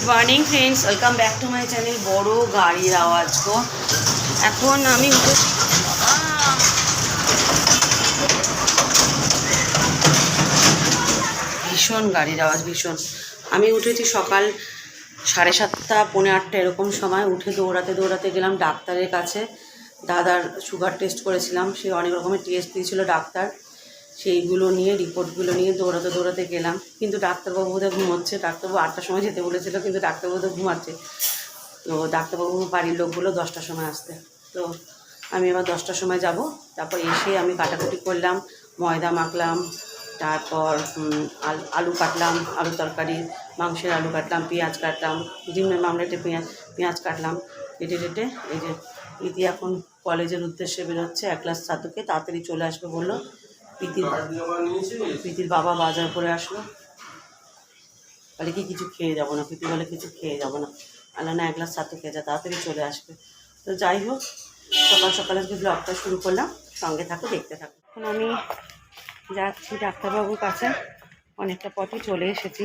Good morning friends welcome back to my channel বড় গাড়ির আওয়াজ গো এখন আমি ভীষণ গাড়ির আওয়াজ, ভীষণ। আমি উঠেছি সকাল সাড়ে সাতটা, পৌনে আটটা, এরকম সময়। উঠে দৌড়াতে দৌড়াতে গেলাম ডাক্তারের কাছে। দাদার সুগার টেস্ট করেছিলাম। সে অনেক রকমের টেস্ট দিয়েছিল ডাক্তার। সেইগুলো নিয়ে রিপোর্টগুলো নিয়ে দৌড়াতে দৌড়াতে গেলাম। কিন্তু ডাক্তারবাবু বোধহয় ঘুমোচ্ছে। ডাক্তারবাবু আটটার সময় যেতে বলেছিল, কিন্তু ডাক্তারবাবু তো ঘুমাচ্ছে। তো ডাক্তারবাবু বাড়ির লোকগুলো দশটার সময় আসতে। তো আমি এবার দশটার সময় যাব। তারপর এসে আমি কাটাকুটি করলাম, ময়দা মাখলাম, তারপর আলু কাটলাম আলু তরকারি, মাংসের আলু কাটলাম, পেঁয়াজ কাটলাম ডিমের মামলেটে পেঁয়াজ পেঁয়াজ কাটলাম, কেটে কেটে এই যে, ইতি এখন কলেজের উদ্দেশ্যে বেরোচ্ছে, এক ক্লাস ছাত্রকে তাড়াতাড়ি চলে আসবে বলল। প্রীতির প্রীতির বাবা বাজার করে আসলো। বলে কি কিছু খেয়ে যাব না? প্রীতি বলে কিছু খেয়ে যাব না। আল্লাহ না এক গ্লাস ছাতু খেয়ে যা তাড়াতাড়ি চলে আসবে। তো যাই হোক সকাল সকাল আজকে ব্লগটা শুরু করলাম। সঙ্গে থাকো দেখতে থাকো। এখন আমি যাচ্ছি ডাক্তারবাবুর কাছে। অনেকটা পথে চলে এসেছি।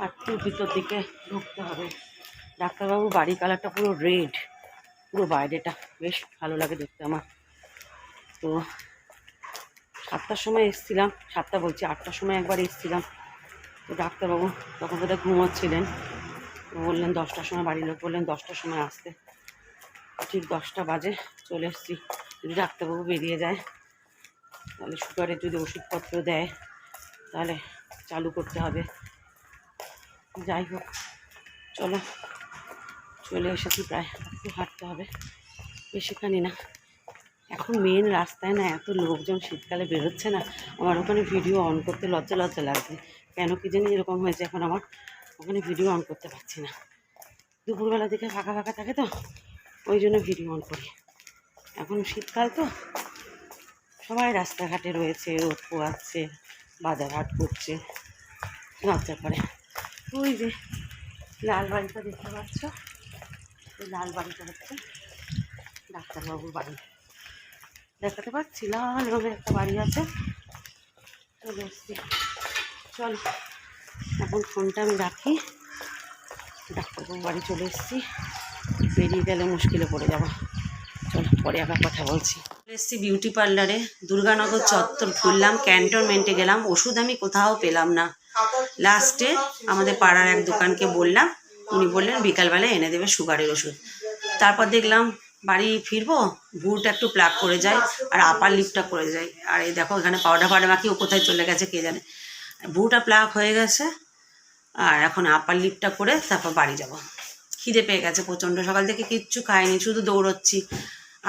আর একটু ভিতর দিকে ঢুকতে হবে। ডাক্তারবাবুর বাড়ি কালারটা পুরো রেড পুরো বাইরেটা বেশ ভালো লাগে দেখতে আমার। তো সাতটার সময় এসেছিলাম, সাতটা বলছি, আটটার সময় একবার এসেছিলাম। তো ডাক্তারবাবু তখন বোধহয় ঘুমোচ্ছিলেন। বললেন দশটার সময় বাড়ির লোক বললেন দশটার সময় আসতে। ঠিক দশটা বাজে চলে এসেছি। যদি ডাক্তারবাবু বেরিয়ে যায়, তাহলে সুগারের যদি ওষুধপত্র দেয়, তাহলে চালু করতে হবে। যাই হোক, চলো। চলে এসেছি প্রায়, একটু হাঁটতে হবে। বেশিখানি না। এখন মেন রাস্তায় না এত লোকজন শীতকালে বেরোচ্ছে না। আমার ওখানে ভিডিও অন করতে লজ্জা লজ্জা লাগছে। কেন কি জানি এরকম হয়েছে এখন আমার ওখানে ভিডিও অন করতে পারছি না। দুপুরবেলা দিকে ফাঁকা ফাঁকা থাকে তো, ওই জন্য ভিডিও অন করি। এখন শীতকাল তো, সবাই রাস্তাঘাটে রয়েছে, রোদ পোয়াচ্ছে বাজারহাট করছে, লজ্জা করে। ওই যে লাল বাড়িটা দেখতে পাচ্ছ? ওই লাল বাড়িটা হচ্ছে ডাক্তারবাবুর বাড়ি। দেখাতে পারছি, লাল রঙের একটা বাড়ি আছে। চলে এসছি চল, এখন ফোনটা আমি রাখি। ডাক্তারবাবু বাড়ি চলে এসেছি। বেরিয়ে গেলে মুশকিলে পড়ে যাব। চল, পরে আবার কথা বলছি। এসেছি বিউটি পার্লারে দুর্গানগর চত্বর ঘুরলাম ক্যান্টনমেন্টে গেলাম। ওষুধ আমি কোথাও পেলাম না। লাস্টে আমাদের পাড়ার এক দোকানকে বললাম। উনি বললেন বিকালবেলা এনে দেবে সুগারের ওষুধ। তারপর দেখলাম বাড়ি ফিরবো ভুরটা একটু প্লাক করে যায় আর আপার লিপটা করে যায় আর এই দেখো, এখানে পাউডার পাউডার মাখি ও কোথায় চলে গেছে কে জানে। ভুরটা প্লাক হয়ে গেছে, আর এখন আপার লিপটা করে তারপর বাড়ি যাব। খিদে পেয়ে গেছে প্রচণ্ড, সকাল থেকে কিচ্ছু খাইনি, শুধু দৌড়চ্ছি।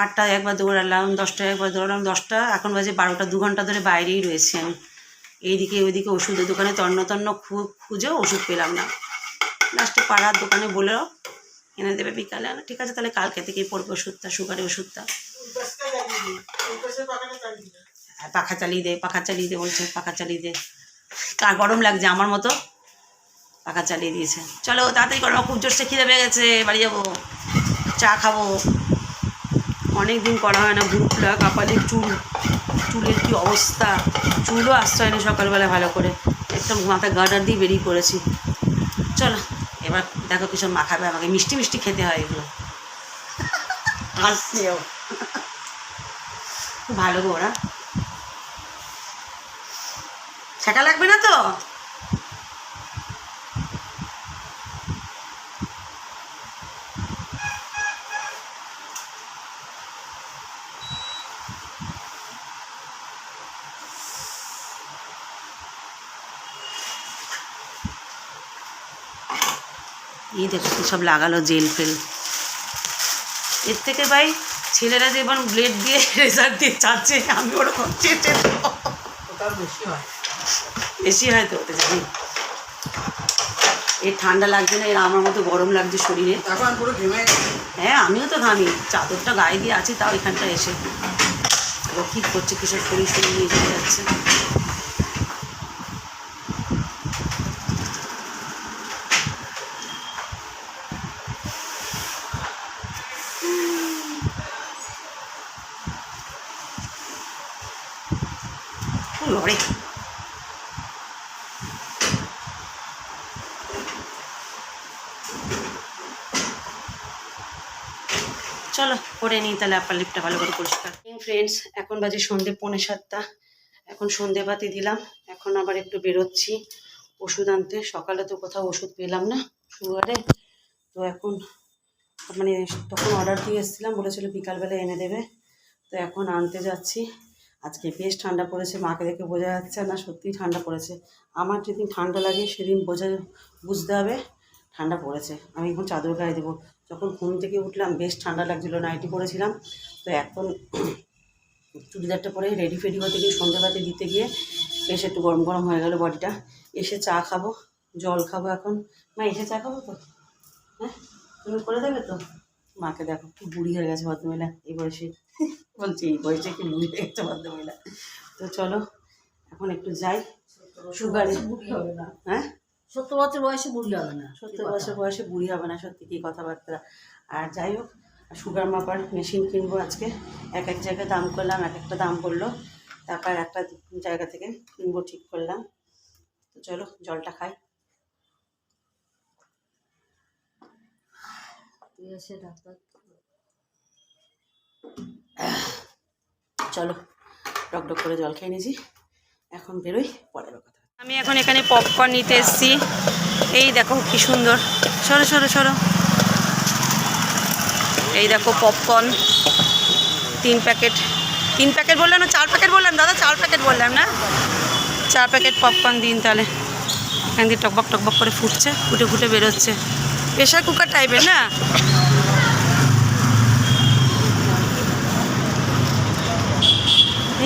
আটটায় একবার দৌড়ালাম, দশটায় একবার দৌড়ালাম, দশটা, এখন বাজে বারোটা, দু ঘণ্টা ধরে বাইরেই রয়েছি আমি। এইদিকে ওইদিকে ওষুধের দোকানে তন্ন তন্ন খুঁজেও ওষুধ পেলাম না। লাস্টে পাড়ার দোকানে বলেও এনে দেবে বিকালে। ঠিক আছে তাহলে কালকে থেকেই পড়বে ওষুধটা সুগারের ওষুধটা। হ্যাঁ, পাখা চালিয়ে দে পাখা চালিয়ে দে বলছে পাখা চালিয়ে দে। কার গরম লাগছে আমার মতো। পাখা চালিয়ে দিয়েছে। চলো তাড়াতাড়ি করো খুব জোরসে খিদে পেয়ে গেছে বাড়ি যাব। চা খাব। অনেক দিন করা হয় না বুড়ো ফুলা চুল। চুলের কি অবস্থা? চুলও আসতে হয়নি সকালবেলা ভালো করে। একদম মাথা গার্ডার দিয়ে বেরিয়ে পড়েছি। চলো। এবার দেখো কিছু মাখাবে আমাকে। মিষ্টি মিষ্টি খেতে হয় এগুলো। হাসছেও ভালো গো ওরা। লাগবে না তো? এই দেখো কি সব লাগালো জেল ফেল। এর থেকে ভাই ছেলেরা যেমন ব্লেড দিয়ে রেজার দিয়ে চাচ্ছে আমি ওরকম চেটে। বেশি হয়। তো ওতে জানি। এর ঠান্ডা লাগছে না এর আমার মতো গরম লাগছে শরীরে। হ্যাঁ আমিও তো ঘামি। চাদরটা গায়ে দিয়ে আছি তাও এখানটা এসে। ও কী করছে কিসব শরীর শরীর নিয়ে চলে যাচ্ছে? লড়ে চলো করে নিই তাহলে আপার লিপটা ভালো করে পরিষ্কার। ফ্রেন্ডস এখন বাজে সন্ধে পৌনে সাতটা। এখন সন্ধে বাতি দিলাম, এখন আবার একটু বেরোচ্ছি। ওষুধ আনতে, সকালে তো কোথাও ওষুধ পেলাম না সুগারে তো এখন মানে তখন অর্ডার দিয়ে এসেছিলাম, বলেছিল বিকালবেলা এনে দেবে। তো এখন আনতে যাচ্ছি। আজকে বেশ ঠান্ডা পড়েছে, মাকে দেখে বোঝা যাচ্ছে না, সত্যিই ঠান্ডা পড়েছে। আমার যেদিন ঠান্ডা লাগে সেদিন বোঝা, বুঝতে হবে ঠান্ডা পড়েছে। আমি এখন চাদর গায়ে দেবো। যখন ঘুম থেকে উঠলাম, বেশ ঠান্ডা লাগছিল, নাইটি পরেছিলাম। তো এখন চুড়িদারটা পরে রেডি ফেডি হতে গিয়ে সন্ধ্যেবাতি দিতে গিয়ে বেশ একটু গরম গরম হয়ে গেল বডিটা। এসে চা খাব, জল খাব এখন। মা, এসে চা খাব তো? হ্যাঁ? তুমি করে দেবে তো? মাকে দেখো, কি বুড়ি হয়ে গেছে ভদ্রমহিলা। এই বয়সে বলছি এই বয়সে কি হয়ে গেছে ভদ্রমহিলা তো চলো এখন একটু যাই। সুগারে বুড়ি হবে না। হ্যাঁ? সত্তর বছর বয়সে বুড়ি হবে না। সত্তর বছর বয়সে বুড়ি হবে না সত্যি কি কথাবার্তা। আর যাই হোক সুগার মাপার মেশিন কিনবো আজকে। এক এক জায়গায় দাম করলাম এক একটা দাম করল তারপর একটা জায়গা থেকে কিনবো ঠিক করলাম। তো চলো জলটা খাই। তুই এসে ডাক্তার চলো টক করে জল খেয়ে নিয়েছি। এখন বেরোই পরের কথা আমি এখন এখানে পপকর্ন নিতে এসেছি। এই দেখো কি সুন্দর। সরো সরো সরো। এই দেখো পপকর্ন তিন প্যাকেট। তিন প্যাকেট বললাম না, চার প্যাকেট বললাম। দাদা, চার প্যাকেট বললাম না? চার প্যাকেট পপকর্ন দিন তাহলে। এখান দিয়ে টকবক টকবক করে ফুটছে ফুটে ফুটে বেরোচ্ছে। প্রেশার কুকার টাইপের না?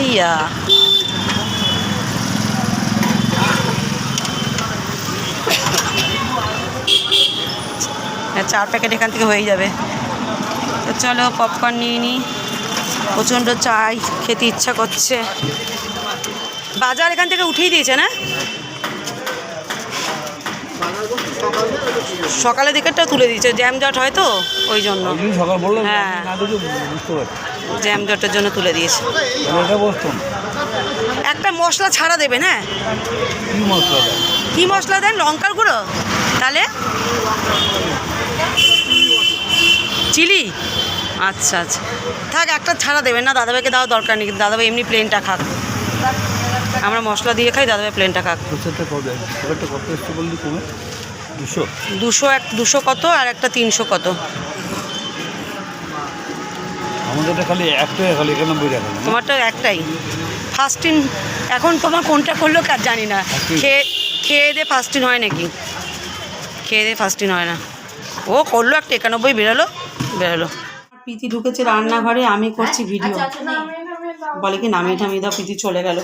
ইয়া চার প্যাকেট এখান থেকে হয়ে যাবে। তো চলো পপকর্ন নিয়ে নিই প্রচণ্ড চাই খেতে ইচ্ছা করছে। বাজার এখান থেকে উঠিয়ে দিয়েছে না? সকালের দিকেরটা তুলে দিয়েছে জ্যাম জট হয় তো ওই জন্য। হ্যাঁ। আমি না দেখে বুঝতে পারছি জ্যাম জটের জন্য তুলে দিয়েছে। একটা মশলা ছাড়া দেবেন হ্যাঁ? কি মশলা দেন? লঙ্কার গুঁড়ো? তাহলে? চিলি? আচ্ছা আচ্ছা। থাক একটা ছাড়া দেবেন না দাদাভাইকে দেওয়া দরকার নেই দাদাভাই এমনি প্লেনটা খাক। আমরা মশলা দিয়ে খাই দাদাভাই প্লেনটা খাক। দুশো? দুশো এক দুশো কত আর একটা তিনশো কত? আমাদের এটা খালি একটাই খালি একানব্বই টাকা? তোমারটা একটাই। ফাস্টিং এখন তোমার কোনটা করল কার জানি না। খেয়ে খেয়ে দিয়ে ফাস্টিং হয় নাকি? খেয়ে দিয়ে ফাস্টিং হয় না। ও করল একটা একানব্বই বেরোলো বেরোলো। প্রীতি ঢুকেছে রান্নাঘরে আমি করছি ভিডিও। বলে কি নামিয়ে টামিয়ে দাও প্রীতি চলে গেল।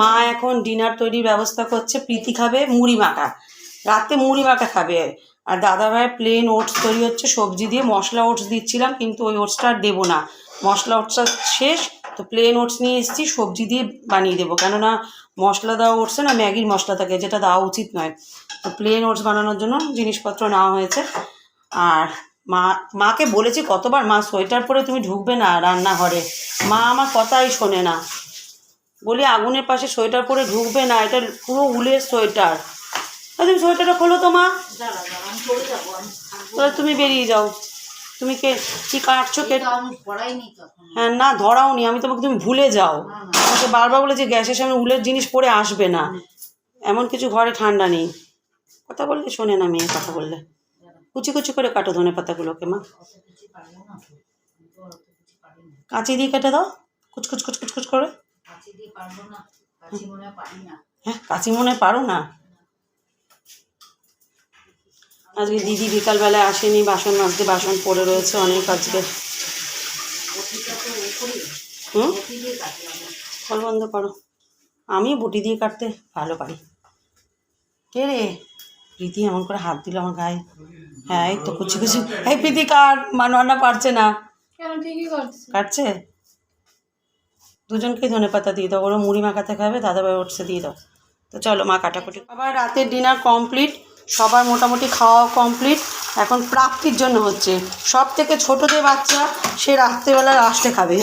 মা এখন ডিনার তৈরির ব্যবস্থা করছে প্রীতি খাবে মুড়ি মাখা। রাতে মুড়ি মাখা খাবে। আর দাদা ভাই প্লেন ওটস তৈরি হচ্ছে, সবজি দিয়ে মশলা ওটস দিচ্ছিলাম, কিন্তু ওই ওটসটা আর দেবো না। মশলা ওটসটা শেষ, তো প্লেন ওটস নিয়ে এসেছি, সবজি দিয়ে বানিয়ে দেবো। কেননা মশলা দেওয়া ওটসে না, ম্যাগির মশলা থাকে, যেটা দেওয়া উচিত নয়। তো প্লেন ওটস বানানোর জন্য জিনিসপত্র নেওয়া হয়েছে। আর মা, মাকে বলেছি কতবার, মা, সোয়েটার পরে তুমি ঢুকবে না রান্নাঘরে। মা আমার কথাই শোনে না। বলি, আগুনের পাশে সোয়েটার পরে ঢুকবে না, এটা পুরো উলের সোয়েটার। তুমি সোয়েটারটা খোলো তো মা। তাহলে তুমি বেরিয়ে যাও। তুমি কে কি কাটছো কে? হ্যাঁ না ধরাও নি আমি তোমাকে তুমি ভুলে যাও। আমাকে বারবার বলে যে গ্যাসের সামনে উলের জিনিস পরে আসবে না। এমন কিছু ঘরে ঠান্ডা নেই। কথা বললে শোনে না মেয়ে কথা বললে। কুচি কুচি করে কাটো ধনে পাতাগুলোকে মা। কাঁচি দিয়ে কেটে দাও। কুচকুচ কুচকুচ কুচ করে। হয় হ্যাঁ কাঁচি মনে হয় পারো না। আজকে দিদি বিকালবেলায় আসেনি বাসন মাজতে বাসন পড়ে রয়েছে অনেক আজকে। হুম? কল বন্ধ করো। আমি বটি দিয়ে কাটতে ভালো পারি। কে রে? প্রীতি এমন করে হাত দিল আমার গায়ে। হ্যাঁ এই তো কুচি কুচি। এই প্রীতি কাট। মানোয়ানা পারছে না। কাটছে? দুজনকেই ধনে পাতা দিয়ে দাও। ওরা মুড়ি মাখাতে খাবে দাদা ভাই ওটসে দিয়ে দাও। তো চলো মা কাটাকুটি। আবার রাতের ডিনার কমপ্লিট সবার মোটামুটি খাওয়া কমপ্লিট এখন প্রাপ্তির জন্য হচ্ছে। সব থেকে ছোটো যে বাচ্চা, সে রাত্রেবেলা লাস্টে খাবে।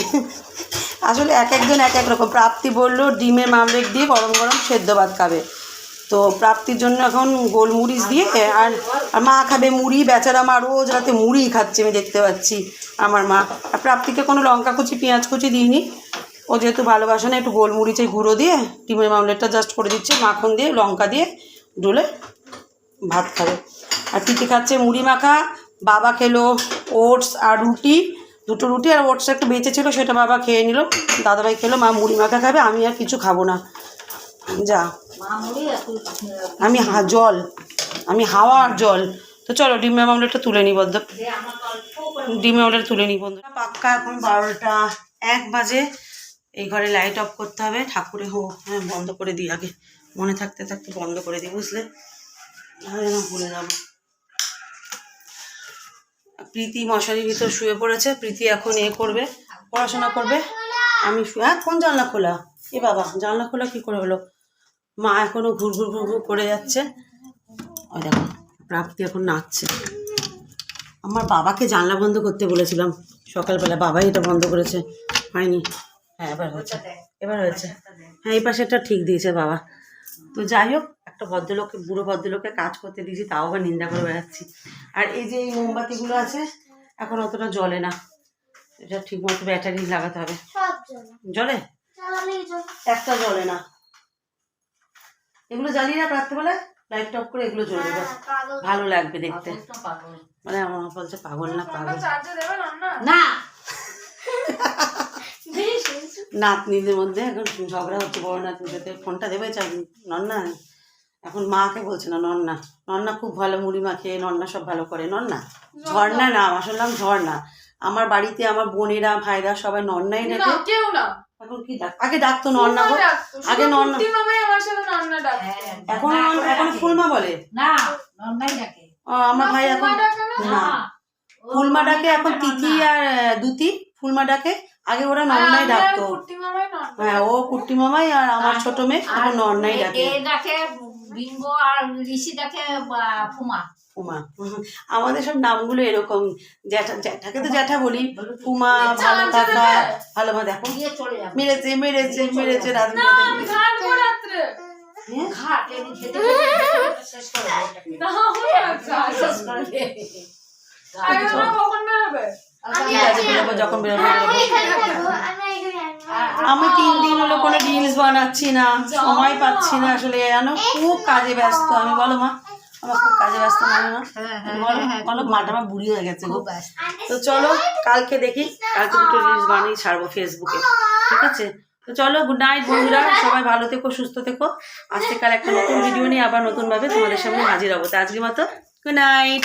আসলে এক একজন এক এক রকম। প্রাপ্তি বলল, ডিমের মামলেট দিয়ে গরম গরম সেদ্ধ ভাত খাবে। তো প্রাপ্তির জন্য এখন গোলমরিচ দিয়ে, আর আর মা খাবে মুড়ি। বেচারা মা রোজ রাতে মুড়ি খাচ্ছে, আমি দেখতে পাচ্ছি আমার মা। আর প্রাপ্তিকে কোনো লঙ্কা কুচি, পেঁয়াজ কুচি দিইনি। ও যেহেতু ভালোবাসে না, একটু গোলমরিচের গুঁড়ো দিয়ে ডিমের মামলেটটা জাস্ট করে দিচ্ছে। মাখন দিয়ে, লঙ্কা দিয়ে ডলে ভাত খাবে। আর প্রীতি খাচ্ছে? মুড়ি মাখা, বাবা খেলো ওটস আর রুটি, দুটো রুটি আর ওটস একটু বেঁচে ছিল, সেটা বাবা খেয়ে নিল। দাদাভাই খেলো, মা মুড়ি মাখা খাবে, আমি আর কিছু খাব না। যা। আমি হা, জল। আমি হাওয়া আর জল। তো চলো ডিমের মামলাটা তুলে নিই বদ্ধ ডিমের মামলাটা তুলে নিই বন্ধু। পাক্কা এখন বারোটা এক বাজে। এই ঘরে লাইট অফ করতে হবে। ঠাকুরে হো হ্যাঁ বন্ধ করে দিই আগে। মনে থাকতে থাকতে বন্ধ করে দিই, বুঝলে? নাহলে ভুলে যাব। প্রীতি মশারির ভিতর শুয়ে পড়েছে। প্রীতি এখন এ করবে, পড়াশোনা করবে। আমি হ্যাঁ কোন জানলা খোলা? এ বাবা, জানলা খোলা কি করে হলো? মা এখনও ঘুর ঘুর ঘুর করে যাচ্ছে। ওই দেখো, প্রাপ্তি এখন নাচছে। আমার বাবাকে জানলা বন্ধ করতে বলেছিলাম। সকালবেলা বাবাই এটা বন্ধ করেছে। হয়নি। হ্যাঁ এবার হয়েছে। এবার হয়েছে। হ্যাঁ এই পাশেরটা ঠিক দিয়েছে বাবা। তো যাই হোক একটা ভদ্রলোককে বুড়ো ভদ্রলোককে কাজ করতে দিয়েছি তাও আবার নিন্দা করে বেড়াচ্ছি। আর এই যে এই মোমবাতিগুলো আছে এখন অতটা জ্বলে না। এটা ঠিক মতো ব্যাটারি লাগাতে হবে। জ্বলে। একটা জ্বলে না। এগুলো জ্বালিয়ে না রাত্রেবেলা লাইট অফ করে এগুলো জ্বলে দেবে পাগল। ভালো লাগবে দেখতে। মানে আমার বলছে পাগল না পাগল। না নাতনিদের মধ্যে এখন ঝগড়া হচ্ছে বড় নাতনির সাথে ফোনটা দেবে চাই নন্না এখন মাকে বলছে না নন্না। নন্না খুব ভালো মুড়ি মাখে নন্না সব ভালো করে। নন্না ঝর্ণা না আসলে নাম ঝর্ণা। আমার বাড়িতে আমার বোনেরা ভাইরা সবাই নন্নাই না ডাকে। কেউ না। এখন কি ডাক আগে ডাকতো নন্না গো। আগে শুধু নন্না কুর্তি মামাই আমার সাথে নন্না ডাকতো। হ্যাঁ, এখন এখন ফুলমা বলে? না ডাকে। ও, আমার ভাই এখন না? না। ফুলমা ডাকে এখন তিথি আর দুতি। ফুলমা ডাকে। আগে ওরা নন্নাই ডাকতো। মামাই হ্যাঁ ও কুট্টি মামাই আর আমার ছোট মেয়ে এখন নন্নাই ডাকে। ডাকে বিম্ব আর ঋষি ডাকে বা, ফুমা? উমা আমাদের সব নামগুলো এরকম। জ্যাঠা জ্যাঠাকে তো জ্যাঠা বলি। উমা ভালো দেবে? ভালো মা দেখো। মেরেছে মেরেছে মেরেছে রাত আমি। হ্যাঁ? আমি তিন দিন কোনো রিলস বানাচ্ছি না সময় পাচ্ছি না আসলে জানো? খুব কাজে ব্যস্ত আমি বলো মা আমার খুব কাজে ব্যস্ত মানে না? হ্যাঁ, হ্যাঁ, বলো হ্যাঁ, বলো মাটা আমার বুড়ি হয়ে গেছে খুব। তো চলো কালকে দেখি কালকে দুটো রিলস বানিয়ে ছাড়বো ফেসবুকে ঠিক আছে? তো চলো গুড নাইট বন্ধুরা সবাই ভালো থেকো সুস্থ থেকো। আজকে কাল একটা নতুন ভিডিও নিয়ে আবার নতুন ভাবে তোমাদের সামনে হাজির হব। তো আজকে মতো গুড নাইট